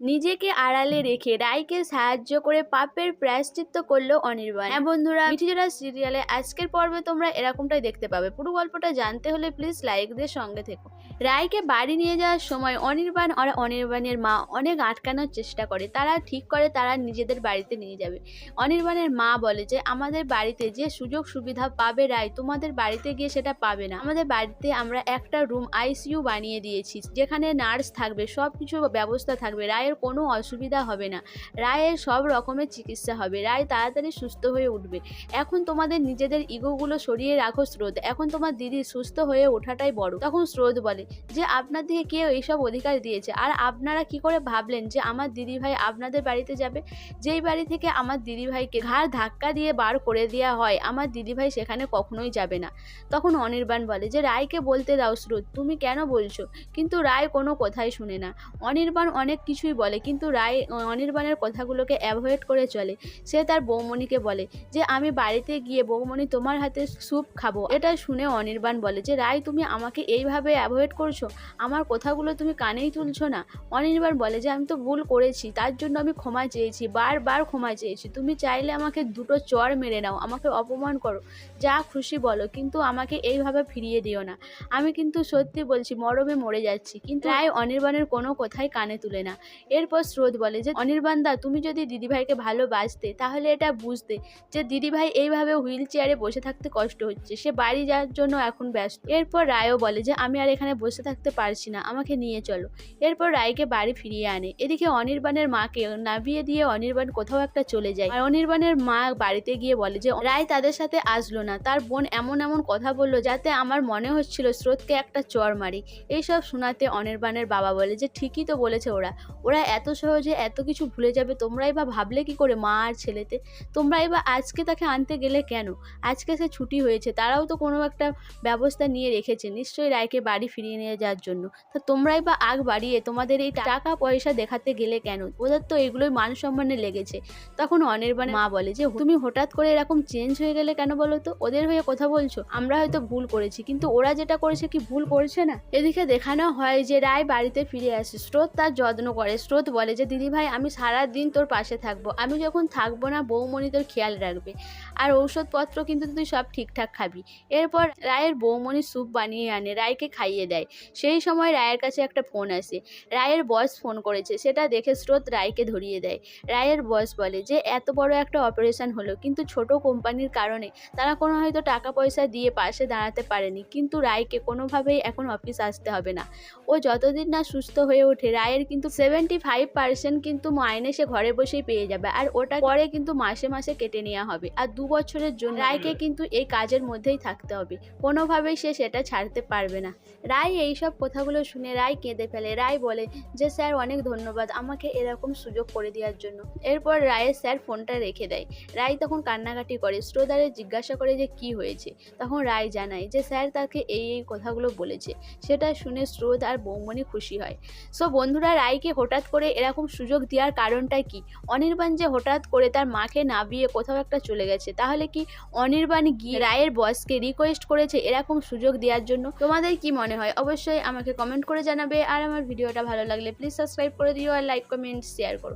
নিজেকে আড়ালে রেখে রায়কে সাহায্য করে পাপের প্রায়শ্চিত্ত করল অনির্বাণ। হ্যাঁ বন্ধুরা, মিঠিজোড়া সিরিয়ালে আজকের পর্বে তোমরা এরকমটাই দেখতে পাবে। পুরো গল্পটা জানতে হলে প্লিজ লাইক দিয়ে সঙ্গে থেকো। রায়কে বাড়ি নিয়ে যাওয়ার সময় অনির্বাণ আর অনির্বাণের মা অনেক আটকানোর চেষ্টা করে। তারা ঠিক করে তারা নিজেদের বাড়িতে নিয়ে যাবে। অনির্বাণের মা বলে যে, আমাদের বাড়িতে যে সুযোগ সুবিধা পাবে রায়, তোমাদের বাড়িতে গিয়ে সেটা পাবে না। আমাদের বাড়িতে আমরা একটা রুম আইসিইউ বানিয়ে দিয়েছি, যেখানে নার্স থাকবে সব কিছু ব্যবস্থা থাকবে। রায়ের কোনো অসুবিধা হবে না। রায়ের সব রকমের চিকিৎসা হবে। রায় তাড়াতাড়ি সুস্থ হয়ে উঠবে। এখন তোমাদের নিজেদের ইগোগুলো সরিয়ে রাখো স্রোত। এখন তোমার দিদি সুস্থ হয়ে ওঠাটাই বড়। তখন স্রোত বলে, যে আপনাদেরকে কেউ এইসব অধিকার দিয়েছে? আর আপনারা কি করে ভাবলেন যে আমার দিদিভাই আপনাদের বাড়িতে যাবে? যেই বাড়ি থেকে আমার দিদিভাইকে ঘাড় ধাক্কা দিয়ে বার করে দেওয়া হয়, আমার দিদিভাই সেখানে কখনোই যাবে না। তখন অনির্বাণ বলে, যে রায়কে বলতে দাও স্রোত, তুমি কেন বলছো? কিন্তু রায় কোনো কথাই শুনে না। অনির্বাণ অনেক কিছুই বলে কিন্তু রায় অনির্বাণের কথাগুলোকে অ্যাভয়েড করে চলে। সে তার বৌমণিকে বলে যে আমি বাড়িতে গিয়ে বৌমণি তোমার হাতে স্যুপ খাব। এটা শুনে অনির্বাণ বলে যে রায় তুমি আমাকে এইভাবে অ্যাভয়েড করছ? আমার কথাগুলো তুমি কানেই তুলছো না? অনির্বাণ বলে যে আমি তো ভুল করেছি তার জন্য আমি ক্ষমা চেয়েছি বারবার ক্ষমা চেয়েছি। তুমি চাইলে আমাকে দুটো চর মেরে নাও আমাকে অপমান করো যা খুশি বলো কিন্তু আমাকে এইভাবে ফিরিয়ে দিও না। আমি কিন্তু সত্যি বলছি মরমে মরে যাচ্ছি। কিন্তু রায় অনির্বাণের কোনো কথাই কানে তুলে না। এরপর স্রোত বলে যে অনির্বাণ দা তুমি যদি দিদিভাইকে ভালোবাসতে, তাহলে এটা বুঝতে যে, দিদিভাই এইভাবে হুইল চেয়ারে বসে থাকতে কষ্ট হচ্ছে। সে বাড়ি যাওয়ার জন্য এখন ব্যস্ত। এরপর রায়ও বলে যে, আমি আর এখানে বসে থাকতে পারছি না, আমাকে নিয়ে চলো। এরপর রায়কে বাড়ি ফিরিয়ে আনে। এদিকে অনির্বাণের মাকে নামিয়ে দিয়ে অনির্বাণ কোথাও একটা চলে যায়। আর অনির্বাণের মা বাড়িতে গিয়ে বলে যে, রায় তাদের সাথে আসলো না। তার বোন এমন এমন কথা বলল যাতে আমার মনে হচ্ছিল স্রোতকে একটা চর মারি। এইসব শোনাতে অনির্বাণের বাবা বলে যে, ঠিকই তো বলেছে ওরা। ওরা এত সহজে এত কিছু ভুলে যাবে, তোমরাই বা ভাবলে কি করে মা আর ছেলেতে? তোমরাই বা আজকে তাকে আনতে গেলে কেন? আজকে সে ছুটি হয়েছে, তারাও তো কোনো একটা ব্যবস্থা নিয়ে রেখেছে, নিশ্চয়ই রায়কে বাড়ি ফিরিয়ে নিয়ে যাওয়ার জন্য। তা তোমরাই বা আগ বাড়িয়ে তোমাদের এই টাকা পয়সা দেখাতে গেলে কেন? ওদের তো এগুলোই মান সম্মানে লেগেছে। তখন অনির্বাণ মা বলে যে, তুমি হঠাৎ করে এরকম চেঞ্জ হয়ে গেলে কেন বলো তো? ওদের হয়ে কথা বলছো, আমরা হয়তো ভুল করেছি, কিন্তু ওরা যেটা করেছে কি ভুল করছে না? এদিকে দেখানো হয় যে, রায় বাড়িতে ফিরে আসে, স্রোত তার যত্ন করে। স্রোত বলে যে, দিদি ভাই, আমি সারা দিন তোর পাশে থাকব। আমি যখন থাকব না, বৌমণি তোর খেয়াল রাখবে। আর ঔষধপত্র কিন্তু তুই সব ঠিকঠাক খাবি। এরপর রায়ের বৌমণি স্যুপ বানিয়ে আনে, রায়কে খাইয়ে দেয়। সেই সময় রায়ের কাছে একটা ফোন আসে। রায়ের বস ফোন করেছে। সেটা দেখে স্রোত রায়কে ধরিয়ে দেয়। রায়ের বস বলে যে, এত বড় একটা অপারেশন হলো। কিন্তু ছোট কোম্পানির কারণে তারা কোনো হয়তো টাকা পয়সা দিয়ে পাশে দাঁড়াতে পারেনি। কিন্তু রায়কে কোনোভাবেই এখন অফিস আসতে হবে না। ও যতদিন না সুস্থ হয়ে ওঠে, রায়ের কিন্তু সেভেন্টি ফাইভ পার্সেন্ট কিন্তু মাইনে সে ঘরে বসেই পেয়ে যাবে। আর ওটা পরে কিন্তু মাসে মাসে কেটে নেওয়া হবে। আর দু বছরের জন্য রায়কে কিন্তু এই কাজের মধ্যেই থাকতে হবে। কোনোভাবেই সে সেটা ছাড়তে পারবে না। রায় এইসব কথাগুলো শুনে রায় কেঁদে ফেলে। রায় বলে যে, স্যার, অনেক ধন্যবাদ আমাকে এরকম সুযোগ করে দেওয়ার জন্য। এরপর রায়ের স্যার ফোনটা রেখে দেয়। রায় তখন কান্নাকাটি করে শ্রোতারে জিজ্ঞাসা করে যে, কি হয়েছে? তখন রায় জানায় যে, স্যার, তাকে এই এই কথাগুলো বলেছে। সেটা শুনে স্রোত আর বৌমণি খুশি হয়। সো বন্ধুরা, রায়কে হঠাৎ করে এরকম সুযোগ দেওয়ার কারণটা কি? অনির্বাণ যে হঠাৎ করে তার মাকে না বিয়ে কোথাও একটা চলে গেছে, তাহলে কি অনির্বাণ গিয়ে রায়ের বয়সকে রিকোয়েস্ট করেছে এরকম সুযোগ দেওয়ার জন্য? তোমাদের কি মনে হয়? অবশ্যই আমাকে কমেন্ট করে জানাবে। আর আমার ভিডিওটা ভালো লাগলে প্লিজ সাবস্ক্রাইব করে দিও আর লাইক কমেন্ট শেয়ার করো।